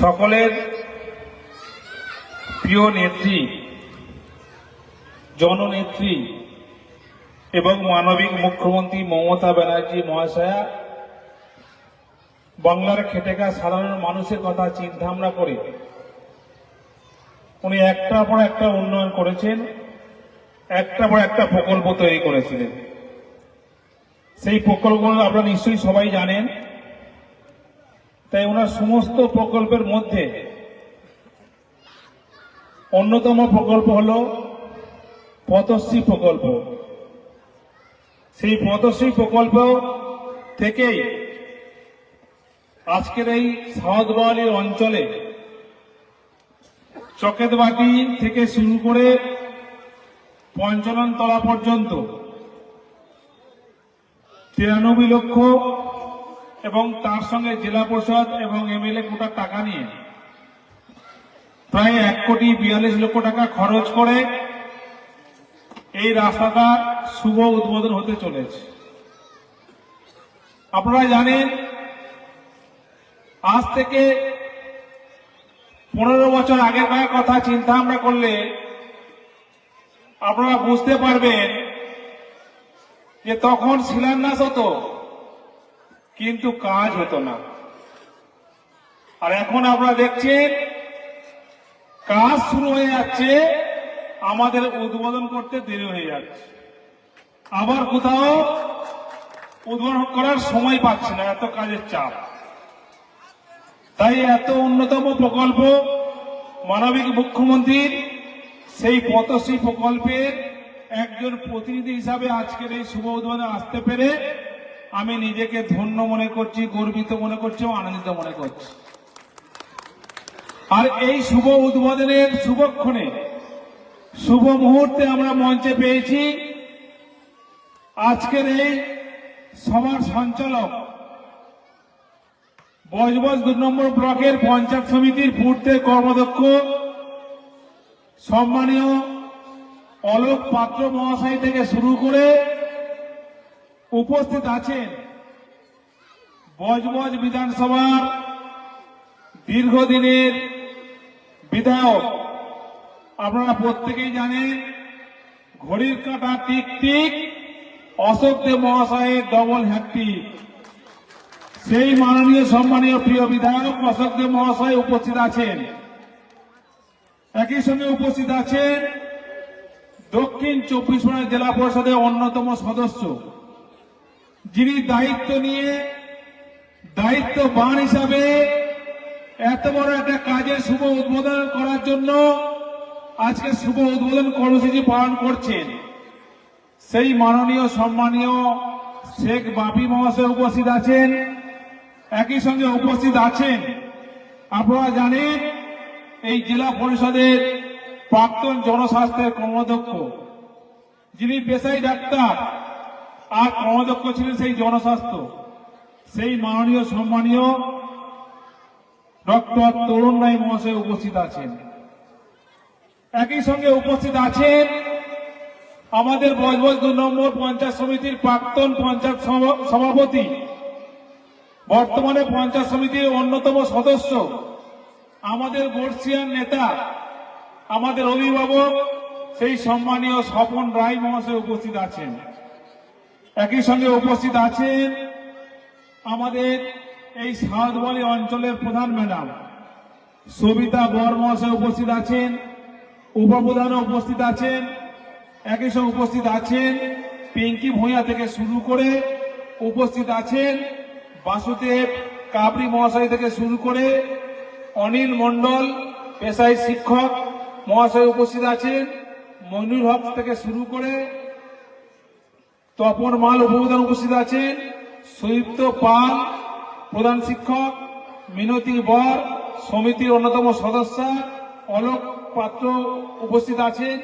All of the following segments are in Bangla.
সকলের প্রিয় নেত্রী, জননেত্রী এবং মানবিক মুখ্যমন্ত্রী মমতা ব্যানার্জি মহাশয়া, বাংলার খেটেকা সাধারণ মানুষের কথা চিন্তা ভাবনা করে উনি একটার পর একটা উন্নয়ন করেছেন একটা পর একটা প্রকল্প তৈরি করেছিলেন। সেই প্রকল্পগুলো আপনারা নিশ্চয়ই সবাই জানেন। তাই ওনার সমস্ত প্রকল্পের মধ্যে অন্যতম প্রকল্প হল পথশ্রী প্রকল্প। সেই পথশ্রী প্রকল্প থেকেই আজকের এই সাউথবালির অঞ্চলে চকেতবাটি থেকে শুরু করে পঞ্চানন তলা পর্যন্ত তিরানব্বই লক্ষ এবং তার সঙ্গে জেলা পরিষদ এবং এমএলএ কোটার টাকা নিয়ে। প্রায় এক কোটি বিয়াল্লিশ লক্ষ টাকা খরচ করে এই রাস্তাটা শুভ উদ্বোধন হতে চলেছে। আপনারা জানেন, আজ থেকে পনেরো বছর আগের কথা চিন্তা ভাবনা করলে আপনারা বুঝতে পারবেন যে তখন শিলান্যাস হতো। কিন্তু কাজ হতো না। আর এখন আপনারা দেখছেন, কাজ শুরু হয়ে যাচ্ছে, আমাদের উদ্বোধন করতে দেরি হয়ে যাচ্ছে। আবার কোথাও উদ্বোধন করার সময় পাচ্ছে না, এত কাজের চাপ। তাই এত অন্যতম প্রকল্প মানবিক মুখ্যমন্ত্রীর, সেই পথশ্রী প্রকল্পের একজন প্রতিনিধি হিসাবে আজকের এই শুভ উদ্বোধনে আসতে পেরে আমি নিজেকে ধন্য মনে করছি, গর্বিত মনে করছি এবং আনন্দিত মনে করছি। আর এই শুভ উদ্বোধনের শুভক্ষণে, শুভ মুহূর্তে আমরা মঞ্চে পেয়েছি আজকের এই সভার সঞ্চালক বজবজ দু নম্বর ব্লকের পঞ্চায়েত সমিতির পূর্তের কর্মদক্ষ সম্মানীয় অলোক পাত্র মহাশয় থেকে শুরু করে উপস্থিত আছেন বজবজ বিধানসভার দীর্ঘদিনের বিধায়ক। আপনারা প্রত্যেকেই জানেন, ঘড়ির কাঁটা টিক টিক অশোক দেব মহাশয়ের ডবল হ্যাট্রিক সেই মাননীয়, সম্মানীয়, প্রিয় বিধায়ক অশোক দেব মহাশয় উপস্থিত আছেন। একই সঙ্গে উপস্থিত আছেন দক্ষিণ চব্বিশ পরগনা জেলা পরিষদের অন্যতম সদস্য। যিনি দায়িত্ব নিয়ে, দায়িত্ববান হিসাবে এত বড় একটা কাজের শুভ উদ্বোধন করার জন্য আজকে শুভ উদ্বোধন কর্মসূচি পালন করছেন। সেই মাননীয়, সম্মানীয় শেখ বাপি মহাশয় উপস্থিত আছেন। একই সঙ্গে উপস্থিত আছেন। আপনারা জানেন, এই জেলা পরিষদের প্রাক্তন জনস্বাস্থ্যের কর্মাধ্যক্ষ, যিনি পেশাই ডাক্তার আর কর্মদক্ষ ছিলেন সেই জনস্বাস্থ্য। সেই মাননীয়, সম্মানীয় ডক্টর তরুণ রায় মহাশয় উপস্থিত আছেন। একই সঙ্গে উপস্থিত আছেন আমাদের বজবজ দু নম্বর পঞ্চায়েত সমিতির প্রাক্তন পঞ্চায়েত সভা- সভাপতি, বর্তমানে পঞ্চায়েত সমিতির অন্যতম সদস্য, আমাদের বর্ষিয়ান নেতা, আমাদের অভিভাবক, সেই সম্মানীয় স্বপন রায় মহাশয় উপস্থিত আছেন। একই সঙ্গে উপস্থিত আছেন আমাদের এই সাউথবালি অঞ্চলের প্রধান ম্যাডাম। সবিতা বর মহাশয় উপস্থিত আছেন, উপপ্রধানও উপস্থিত আছেন, একই সঙ্গে উপস্থিত আছেন পিঙ্কি ভূঁইয়া থেকে শুরু করে উপস্থিত আছেন বাসুদেব কাবরি মহাশয় থেকে শুরু করে অনিল মণ্ডল, পেশায় শিক্ষক মহাশয় উপস্থিত আছেন মইনুল হক থেকে শুরু করে তপন মাল উপপ্রধান উপস্থিত আছেন সুদীপ্ত পাল, প্রধান শিক্ষক, মিনতি বর, সমিতির অন্যতম সদস্য, অলোক পাত্র উপস্থিত আছেন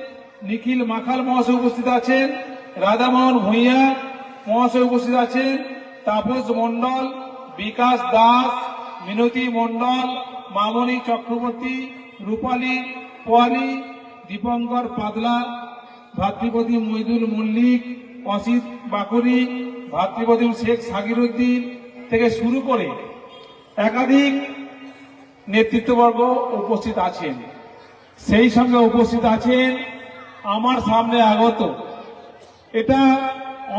নিখিল মাখাল মহাশয় উপস্থিত আছেন রাধামোহন ভূঁইয়া মহাশয় উপস্থিত আছেন তাপস মণ্ডল, বিকাশ দাস, মিনতি মণ্ডল মামনি চক্রবর্তী, রূপালী পোয়ালি, দীপঙ্কর পাদলা, ভাতৃপতি মইদুল মল্লিক অসিত বাকুরি ভাতৃপতি শেখ সাগিরুদ্দিন থেকে শুরু করে একাধিক নেতৃত্ববর্গ উপস্থিত আছেন। সেই সঙ্গে উপস্থিত আছেন আমার সামনে আগত। এটা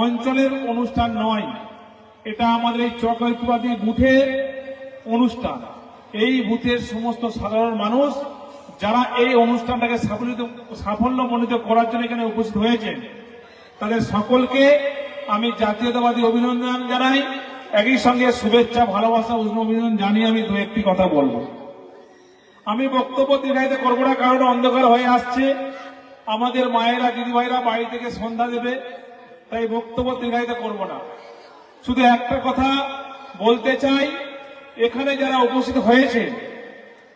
অঞ্চলের অনুষ্ঠান নয়, এটা আমাদের এই চক্রবাদী বুথের অনুষ্ঠান। এই বুথের সমস্ত সাধারণ মানুষ যারা এই অনুষ্ঠানটাকে সাফল্য সাফল্যমণ্ডিত করার জন্য এখানে উপস্থিত হয়েছেন তাদের সকলকে আমি জাতীয়তাবাদী অভিনন্দন জানাই। একই সঙ্গে শুভেচ্ছা, ভালোবাসা, উষ্ণ অভিনন্দন জানিয়ে আমি দু একটি কথা বলব। আমি বক্তব্য দীর্ঘায়িত করব না, কারণ অন্ধকার হয়ে আসছে। আমাদের মায়েরা, দিদিভাইরা বাড়ি থেকে সন্ধ্যা দেবে, তাই বক্তব্য দীর্ঘায়িত করব না। শুধু একটা কথা বলতে চাই, এখানে যারা উপস্থিত হয়েছে,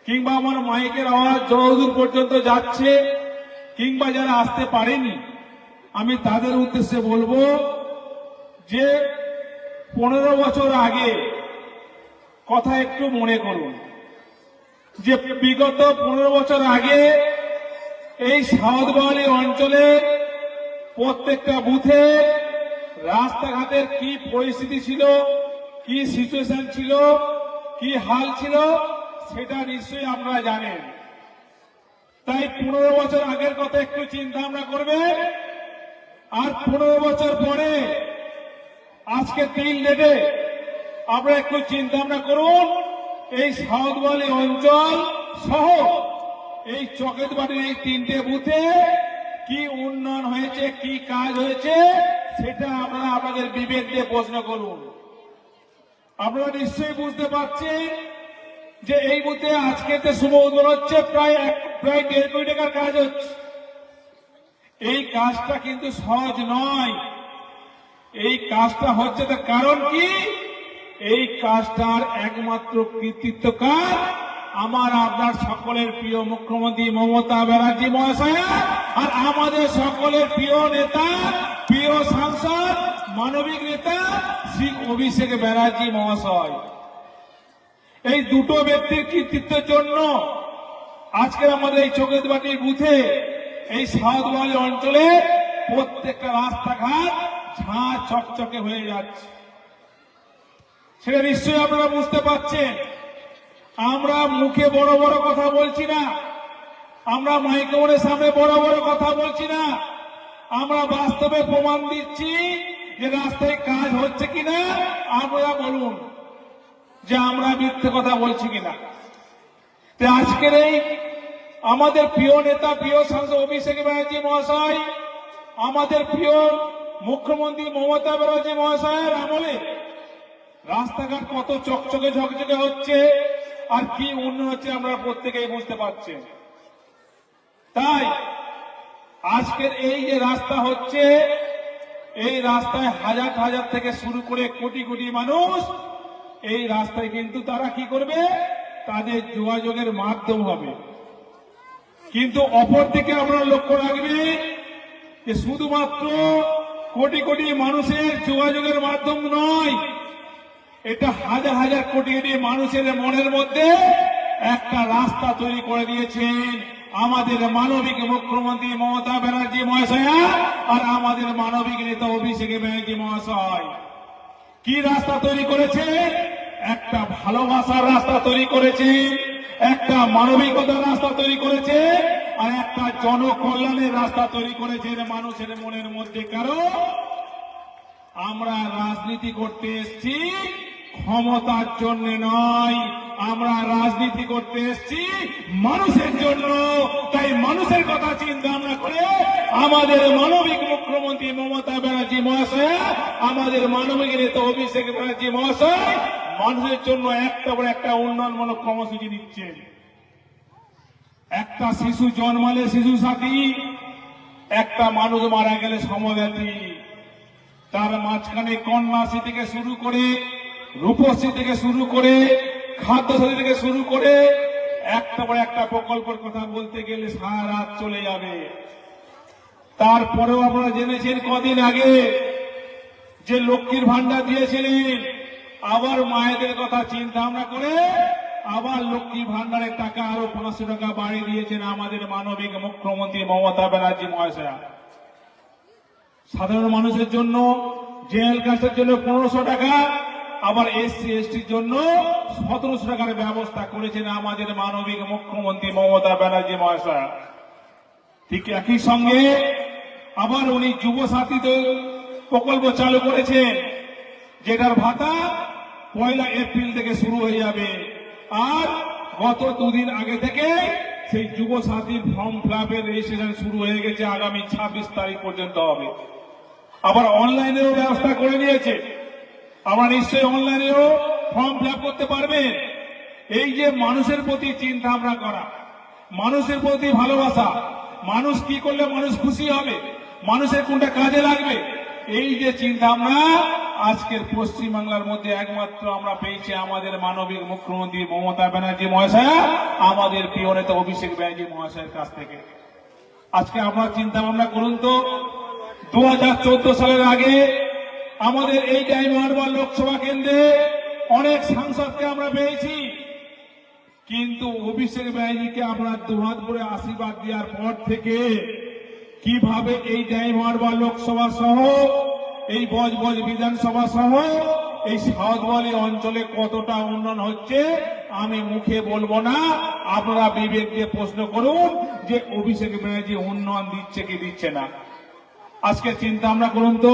কিংবা আমার মাইকের আওয়াজ যতদূর পর্যন্ত যাচ্ছে, কিংবা যারা আসতে পারেনি আমি তাদের উদ্দেশ্যে বলব যে পনেরো বছর আগে কথা একটু মনে করুন, যে বিগত পনেরো বছর আগে এই সাউথবালি অঞ্চলে প্রত্যেকটা বুথে রাস্তাঘাটের কি পরিস্থিতি ছিল, কি সিচুয়েশন ছিল, কি হাল ছিল, সেটা নিশ্চয়ই আপনারা জানেন। তাই পনেরো বছর আগের কথা একটু চিন্তা ভাবনা করবেন। আর পনেরো বছর পরে আজকে তিন ডেটে আমরা একটু চিন্তা ভাবনা করুন, এই সাউথবালি অঞ্চল সহ এই চকেত বাড়ির এই তিনটে বুথে কি উন্নয়ন হয়েছে, কি কাজ হয়েছে, সেটা আপনারা আপনাদের বিবেক দিয়ে প্রশ্ন করুন। আপনারা নিশ্চয়ই বুঝতে পারছেন যে এই বুথে আজকে যে শুভ উদ্বোধন হচ্ছে প্রায় প্রায় দেড় কোটি টাকার কাজ হচ্ছে। এই কাজটা কিন্তু সহজ নয়। এই কাজটা হচ্ছে তার কারণ কি? এই কাজটার একমাত্র কৃতিত্ব কাজ আমার আপনার সকলের প্রিয় মুখ্যমন্ত্রী মমতা ব্যানার্জি মহাশয়া আর আমাদের সকলের প্রিয় নেতা, প্রিয় সাংসদ, মানবিক নেতা শ্রী অভিষেক ব্যানার্জি মহাশয়। এই দুটো ব্যক্তির কৃতিত্বের জন্য আজকে আমাদের এই চোখের বাটির বুথে এই সাউথওয়ালি অঞ্চলে প্রত্যেকটা রাস্তাঘাট ঝাঁ চকচকে হয়ে যাচ্ছে। সেটা নিশ্চয়ই আপনারা বুঝতে পারছেন। আমরা মুখে বড় বড় কথা বলছি না। আমরা মাইক্রোফোনের সামনে বড় বড় কথা বলছি না। আমরা বাস্তবে প্রমাণ দিচ্ছি যে রাস্তায় কাজ হচ্ছে কিনা। আপনারা বলুন যে আমরা মিথ্যে কথা বলছি কিনা। আজকের এই আমাদের প্রিয় নেতা, প্রিয় সাংসদ অভিষেক ব্যানার্জি মহাশয়। আমাদের প্রিয় মুখ্যমন্ত্রী মমতা ব্যানার্জি মহাশয়ের আমলে রাস্তাঘাট কত চকচকে ঝকঝকে হচ্ছে, আর কি উন্নয়ন হচ্ছে আমরা প্রত্যেকেই বুঝতে পারছি। তাই, আজকের এই যে রাস্তা হচ্ছে, এই রাস্তায় হাজার হাজার থেকে শুরু করে কোটি কোটি মানুষ, এই রাস্তায় কিন্তু তারা কি করবে? তাদের যোগাযোগের মাধ্যম হবে। কিন্তু অপরদিকে আমরা লক্ষ্য রাখবেন যে শুধুমাত্র কোটি কোটি মানুষের যোগাযোগের মাধ্যম নয়, এটা হাজার হাজার কোটি কোটি মানুষের মনের মধ্যে একটা রাস্তা তৈরি করে দিয়েছেন আমাদের মানবিক মুখ্যমন্ত্রী মমতা ব্যানার্জি মহাশয়া আর আমাদের মানবিক নেতা অভিষেক ব্যানার্জি মহাশয়। কি রাস্তা তৈরি করেছে? একটা ভালোবাসার রাস্তা তৈরি করেছে। একটা মানবিকতার রাস্তা তৈরি করেছে আর একটা জনকল্যাণের রাস্তা তৈরি করেছে মানুষের মনের মধ্যে, কারণ আমরা রাজনীতি করতে এসেছি ক্ষমতার জন্য নয়। আমরা রাজনীতি করতে এসেছি মানুষের জন্য। তাই মানুষের কথা চিন্তা ভাবনা করে আমাদের মানবিক মুখ্যমন্ত্রী মমতা ব্যানার্জি মহাশয়, আমাদের মানবিক নেতা অভিষেক ব্যানার্জি মহাশয় মানুষের জন্য একটা বড় একটা উন্নয়নমূলক কর্মসূচি দিচ্ছেন। একটা শিশু জন্মালে শিশু সাথী, একটা মানুষ মারা গেলে সমব্যাথী তার মাঝখানে কন্যাশ্রী থেকে শুরু করে, রূপশ্রী থেকে শুরু করে, খাদ্যশ্রী থেকে শুরু করে, একটা পর একটা প্রকল্পের কথা বলতে গেলে সারা রাত চলে যাবে। তারপরেও আপনারা জেনেছেন কদিন আগে যে লক্ষ্মীর ভান্ডার দিয়েছিলেন আবার মায়েদের কথা চিন্তা ভাবনা করে আবার লক্ষ্মী ভান্ডারের টাকা আরও পাঁচশো টাকা বাড়িয়ে দিয়েছেন আমাদের মানবিক মুখ্যমন্ত্রী মমতা ব্যানার্জি মহাশয়া। সাধারণ মানুষের জন্য জেনারেল কাস্টের জন্য পনেরোশো টাকা, আবার এসসি, এসটির জন্য সতেরোশো টাকার ব্যবস্থা করেছেন আমাদের মানবিক মুখ্যমন্ত্রী মমতা ব্যানার্জি মহাশয়া। ঠিক একই সঙ্গে আবার উনি যুব সাথী প্রকল্প চালু করেছেন। যেটার ভাতা পয়লা এপ্রিল থেকে শুরু হয়ে যাবে। আর গত দুদিন আগে থেকে সেই যুব সাথীর ফর্ম ফিলাপের রেজিস্ট্রেশন শুরু হয়ে গেছে আগামী ছাব্বিশ তারিখ পর্যন্ত হবে। আবার অনলাইনেরও ব্যবস্থা করে নিয়েছে। আমরা নিশ্চয়ই অনলাইনেও ফর্ম ফিল করতে পারবেন এই যে মানুষের প্রতি চিন্তা ভাবনা করা, মানুষের প্রতি ভালোবাসা, মানুষ কি করলে মানুষ খুশি হবে, মানুষের কোনটা কাজে লাগবে, এই যে চিন্তা ভাবনা আজকের পশ্চিম বাংলার মধ্যে একমাত্র আমরা পেয়েছি আমাদের মানবিক মুখ্যমন্ত্রী মমতা ব্যানার্জি মহাশয়া, আমাদের প্রিয় নেতা অভিষেক ব্যানার্জি মহাশয়ের কাছ থেকে। আজকে আপনার চিন্তা ভাবনা করুন তো দু হাজার চোদ্দ সালের আগে আমাদের এই ডাইমারবার লোকসভা কেন্দ্রে অনেক সাংসদকে আমরা পেয়েছি। কিন্তু অভিষেক ব্যানার্জিকে আমরা দুহাত করে আশীর্বাদ দেওয়ার পর থেকে কীভাবে এই ডাইমারবার লোকসভা সহ এই বজবজ বিধানসভা সহ এই সাউথবালি অঞ্চলে কতটা উন্নয়ন হচ্ছে, আমি মুখে বলব না। আপনারা বিবেক দিয়ে প্রশ্ন করুন যে অভিষেক ব্যানার্জি উন্নয়ন দিচ্ছে কি দিচ্ছে না। আজকে চিন্তা আমরা করুন তো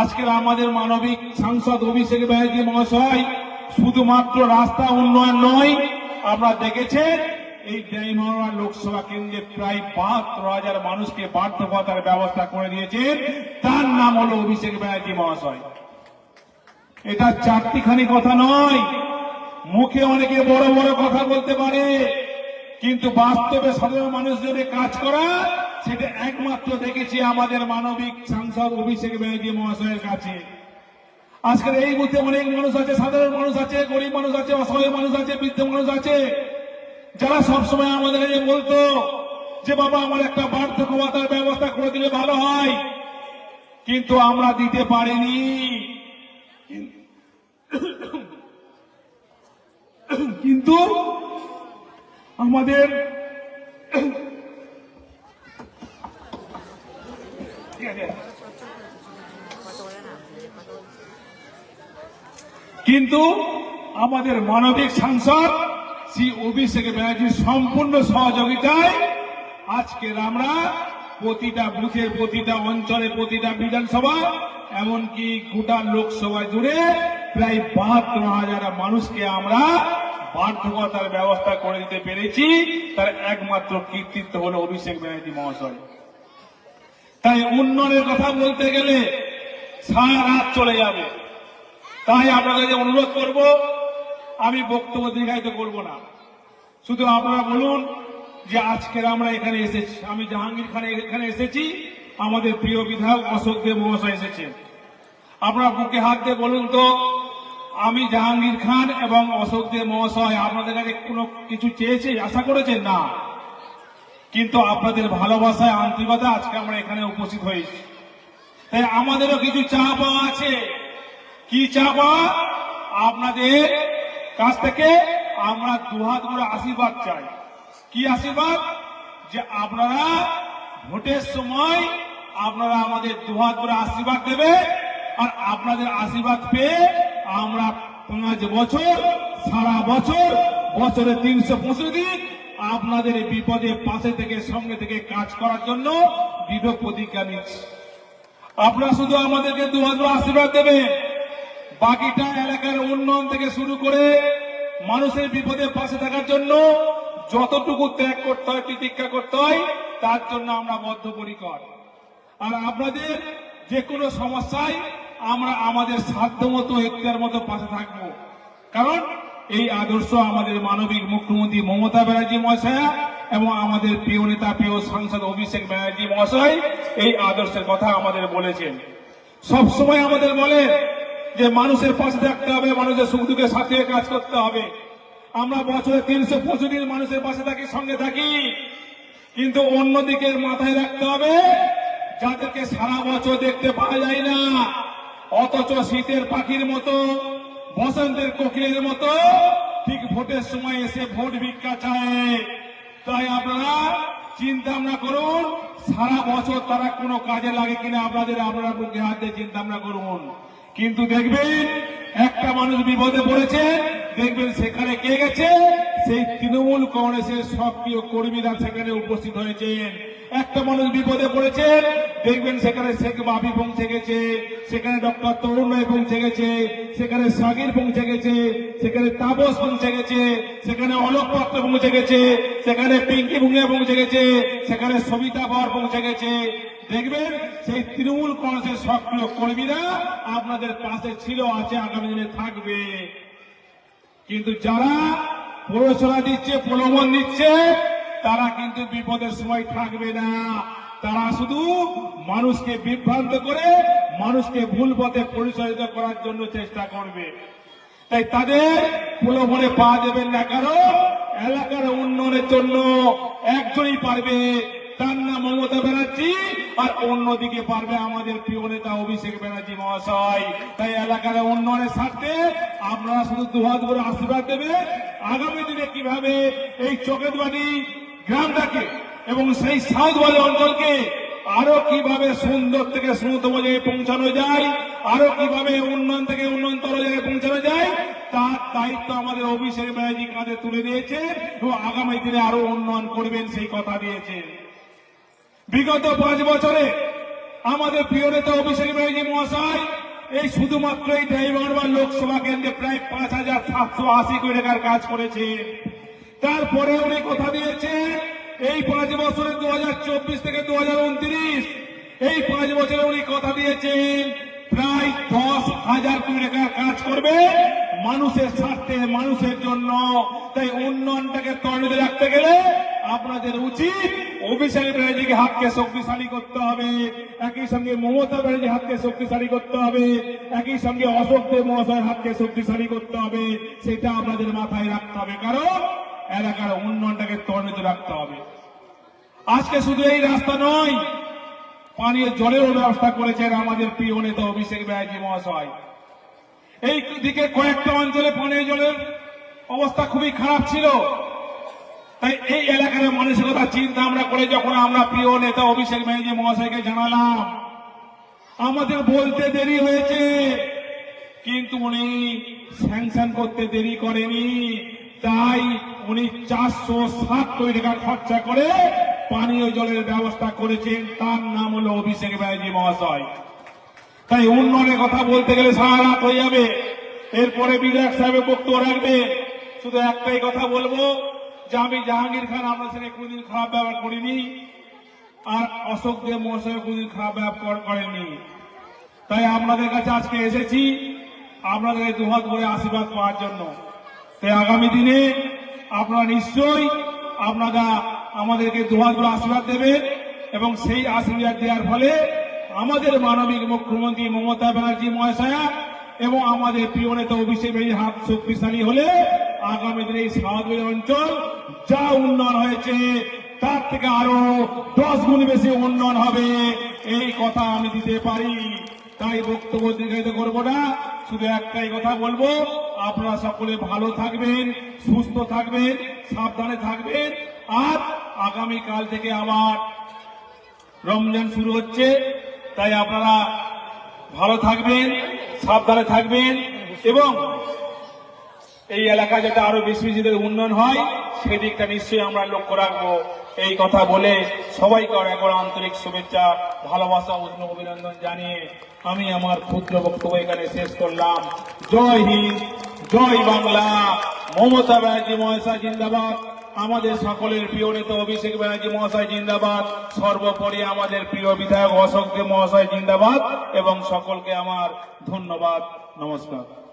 আজকের আমাদের মানবিক সাংসদ অভিষেক ব্যানার্জি মহাশয় শুধুমাত্র রাস্তা উন্নয়ন নয় আমরা দেখেছেন এই ডাইমারা লোকসভা কেন্দ্রে প্রায় বাহাত্তর হাজার মানুষকে বার্ধক্যতার ব্যবস্থা করে দিয়েছেন তার নাম হলো অভিষেক ব্যানার্জি মহাশয়। এটা চারটিখানি কথা নয়। মুখে অনেকে বড় বড় কথা বলতে পারে, কিন্তু বাস্তবে সাধারণ মানুষদের কাজ করা, সেটা একমাত্র দেখেছি আমাদের মানবিক সাংসদ অভিষেক ব্যানার্জি মহাশয়ের কাছে। আজকের এই বুথে অনেক মানুষ আছে, সাধারণ মানুষ আছে, গরিব মানুষ আছে, অসহায় মানুষ আছে, বৃদ্ধ মানুষ আছে। যারা সবসময় আমাদের কাছে বলতো যে বাবা, আমার একটা বার্ধক্য ভাতার ব্যবস্থা করে দিলে ভালো হয়। কিন্তু আমরা দিতে পারিনি। কিন্তু আমাদের কিন্তু আমাদের মানবিক সাংসদ শ্রী অভিষেক ব্যানার্জির সম্পূর্ণ সহযোগিতায়। আজকের আমরা প্রতিটা বুথের প্রতিটা অঞ্চলে, প্রতিটা বিধানসভা এমনকি গোটা লোকসভা জুড়ে প্রায় বাহাত্তর হাজার মানুষকে আমরা বার্ধকতার ব্যবস্থা করে দিতে পেরেছি। তার একমাত্র কৃতিত্ব হলো অভিষেক ব্যানার্জি মহাশয়। তাই উন্নয়নের কথা বলতে গেলে সারা রাত চলে যাবে। তাই আপনাদের অনুরোধ করব আমি বক্তব্য দীর্ঘায়িত করব না। শুধু আপনারা বলুন যে আজকের আমরা এখানে এসেছি। আমি জাহাঙ্গীর খান এখানে এসেছি। আমাদের প্রিয় বিধায়ক অশোক দেব মহাশয় এসেছেন। আপনারা বুকে হাত দিয়ে বলুন তো, আমি জাহাঙ্গীর খান এবং অশোক দেব মহাশয় আপনাদের কাছে কোনো কিছু চেয়েছি? আশা করেছেন? না। কিন্তু আপনাদের ভালোবাসায় আন্তরিকতা আজকে আমরা এখানে উপস্থিত হয়েছি। তাই আমাদেরও কিছু চা পাওয়া আছে। কি চা পাওয়া আপনাদের কাছ থেকে আমরা দুহাত করে আশীর্বাদ চাই। কি আশীর্বাদ? যে আপনারা ভোটের সময় আপনারা আমাদের দুহাত করে আশীর্বাদ দেবে আর আপনাদের আশীর্বাদ পেয়ে আমরা পাঁচ বছর, সারা বছর, বছরে তিনশো পঁচিশ দিন আপনাদের বিপদে পাশে থেকে, সঙ্গে থেকে কাজ করার জন্য দৃঢ় প্রতিজ্ঞা নিচ্ছি আপনারা শুধু আমাদেরকে দু হাজার আশীর্বাদ দেবেন। বাকিটা এলাকার উন্নয়ন থেকে শুরু করে মানুষের বিপদে পাশে থাকার জন্য যতটুকু ত্যাগ করতে হয় প্রতীক্ষা করতে হয়, তার জন্য আমরা বদ্ধপরিকর। আর আপনাদের যে কোনো সমস্যায় আমরা আমাদের সাধ্য মতো এখতিয়ার মতো পাশে থাকব। কারণ এই আদর্শ আমাদের মানবিক মুখ্যমন্ত্রী মমতা ব্যানার্জি মহাশয়া এবং আমাদের প্রিয় নেতা, প্রিয় সাংসদ অভিষেক ব্যানার্জি মহাশয় এই আদর্শের কথা আমাদের বলেছেন। সবসময় আমাদের বলে যে মানুষের পাশে থাকতে হবে, মানুষের সুখ দুঃখের সাথে কাজ করতে হবে। আমরা বছরে তিনশো পঁচিশ মানুষের পাশে থাকি, সঙ্গে থাকি। কিন্তু অন্যদিকে মাথায় রাখতে হবে, যাদেরকে সারা বছর দেখতে পাওয়া যায় না। অথচ শীতের পাখির মতো, বসন্তের কোকিলের মতো, ঠিক ভোটের সময় এসে ভোট ভিক্ষা চায়। তাই আপনারা চিন্তা ভাবনা করুন, সারা বছর তারা কোনো কাজে লাগে কিনা, আপনাদের আপনারা বুকে হাত দিয়ে চিন্তা ভাবনা করুন। কিন্তু দেখবেন একটা মানুষ বিপদে পড়েছে, দেখবেন সেখানে কে গেছে? সেই তৃণমূল কংগ্রেসের সক্রিয় কর্মীরা সেখানে উপস্থিত হয়েছেন। একটা মানুষ বিপদে পড়েছেন দেখবেন সেখানে শেখ বাবি পৌঁছে গেছে, সেখানে ডক্টর তরুণ রায় পৌঁছে গেছে, সেখানে সাগির পৌঁছে গেছে, সেখানে তাপস পৌঁছে গেছে, সেখানে অলোক পাত্র পৌঁছে গেছে, সেখানে পিঙ্কি ভুঙ্গিয়া পৌঁছে গেছে, সেখানে সবিতা বর পৌঁছে গেছে। দেখবেন, সেই তৃণমূল কংগ্রেসের সক্রিয় কর্মীরা আপনাদের পাশে ছিল, আছে, আগামী দিনে থাকবে। কিন্তু যারা প্ররোচনা দিচ্ছে, প্রলোভন দিচ্ছে, তারা কিন্তু বিপদের সময় থাকবে না। তারা শুধু মানুষকে বিভ্রান্ত করে, মানুষকে ভুল পথে পরিচালিত করার জন্য চেষ্টা করবে। তাই তাদের প্রলোভনে পা দেবেন না, কারণ এলাকার উন্নয়নের জন্য একজনই পারবে। তার নাম মমতা ব্যানার্জি, আর অন্যদিকে পারবে আমাদের প্রিয় নেতা অভিষেক ব্যানার্জি মহাশয়। তাই এলাকার উন্নয়নের স্বার্থে আপনারা শুধু দুহাত করে আশীর্বাদ দেবেন আগামী দিনে কীভাবে এই চকেতবাড়ি গ্রামটাকে এবং সেই সাউথবাড়ি অঞ্চলকে আরও কীভাবে সুন্দর থেকে সুন্দরতম জায়গায় পৌঁছানো যায়, আরও কীভাবে উন্নয়ন থেকে উন্নয়নতর জায়গায় পৌঁছানো যায়, তার দায়িত্ব আমাদের অভিষেক ব্যানার্জি কাঁধে তুলে দিয়েছে এবং আগামী দিনে আরও উন্নয়ন করবেন সেই কথা দিয়েছেন। বিগত পাঁচ বছরে আমাদের প্রিয় নেতা অভিষেক ব্যানার্জি মহাশয়, এই শুধুমাত্র এই ড্রাইভার বা লোকসভা কেন্দ্রে প্রায় পাঁচ হাজার সাতশো আশি কোটি টাকার কাজ করেছে। তারপরে উনি কথা দিয়েছেন এই পাঁচ বছরে দুহাজার চব্বিশ থেকে দু এই পাঁচ বছরে উনি কথা দিয়েছেন, প্রায় দশ হাজার কোটি টাকার কাজ করবে মানুষের স্বার্থে, মানুষের জন্য। তাই উন্নয়নটাকে ত্বরিত রাখতে গেলে আপনাদের উচিত অভিষেক ব্যানার্জিকে হাতকে শক্তিশালী করতে হবে। একই সঙ্গে মমতা ব্যানার্জি হাতকে শক্তিশালী করতে হবে। একই সঙ্গে অশোক দেব মহাশয়ের হাতকে শক্তিশালী করতে হবে। সেটা আপনাদের মাথায় রাখতে হবে। কারণ এলাকার উন্নয়নটাকে ত্বরিত রাখতে হবে। আজকে শুধু এই রাস্তা নয় পানীয় জলেরও ব্যবস্থা করেছেন আমাদের প্রিয় নেতা অভিষেক ব্যানার্জি মহাশয়। এই দিকে কয়েকটা অঞ্চলে পানীয় জলের অবস্থা খুবই খারাপ ছিল। তাই এই এলাকার মানসিকতা চিন্তা আমরা করে যখন আমরা প্রিয় নেতা অভিষেক ব্যানার্জি মহাশয়কে জানালাম। আমাদের বলতে দেরি হয়েছে, কিন্তু উনি স্যাংশন করতে দেরি করেনি। তাই উনি চারশো সাত কোটি টাকা খরচা করে পানীয় জলের ব্যবস্থা করেছেন। তার নাম হলো অভিষেক ব্যানার্জি মহাশয়। তাই উন্নয়নের কথা বলতে গেলে সারা রাত হয়ে যাবে। এরপরে বিধায়ক সাহেবের বক্তব্য রাখবে। শুধু একটাই কথা বলব যে আমি জাহাঙ্গীর খান আপনার সঙ্গে কোনদিন খারাপ ব্যবহার করিনি। আর অশোক দেব মহাশয় কোনদিন খারাপ ব্যবহার করেননি। তাই আপনাদের কাছে আজকে এসেছি। আপনাদের দুহাত করে আশীর্বাদ পাওয়ার জন্য। তাই আগামী দিনে আপনারা নিশ্চয়ই আপনারা আমাদেরকে দুহাত করে আশীর্বাদ দেবেন এবং সেই আশীর্বাদ দেওয়ার ফলে আমাদের মানবিক মুখ্যমন্ত্রী মমতা ব্যানার্জি মহাশয়া এবং আমাদের প্রিয় নেতা অভিষেক হাত শক্তিশালী হলে আগামী দিনে এই সাউথ অঞ্চল যা উন্নয়ন হয়েছে, তার থেকে আরও দশ গুণ বেশি উন্নয়ন হবে। এই কথা আমি দিতে পারি, তাই বক্তব্য দীর্ঘায়িত করব না। শুধু একটাই কথা বলব, আপনারা সকলে ভালো থাকবেন, সুস্থ থাকবেন, সাবধানে থাকবেন। আর আগামী কাল থেকে আবার রমজান শুরু হচ্ছে, তাই আপনারা ভালো থাকবেন, সাবধানে থাকবেন এবং এই এলাকা যাতে আরও বেশি উন্নয়ন হয় সেদিকটা নিশ্চয়ই আমরা লক্ষ্য রাখব। এই কথা বলে সবাইকে একবার আন্তরিক শুভেচ্ছা, ভালোবাসা উষ্ণ অভিনন্দন জানিয়ে আমি আমার ক্ষুদ্র বক্তব্য এখানে শেষ করলাম। জয় হিন্দ, জয় বাংলা। মমতা ব্যানার্জি মহাশয় জিন্দাবাদ। আমাদের সকলের প্রিয় নেতা অভিষেক ব্যানার্জি মহাশয় জিন্দাবাদ। সর্বোপরি আমাদের প্রিয় বিধায়ক অশোক দেব মহাশয় জিন্দাবাদ। এবং সকলকে আমার ধন্যবাদ, নমস্কার।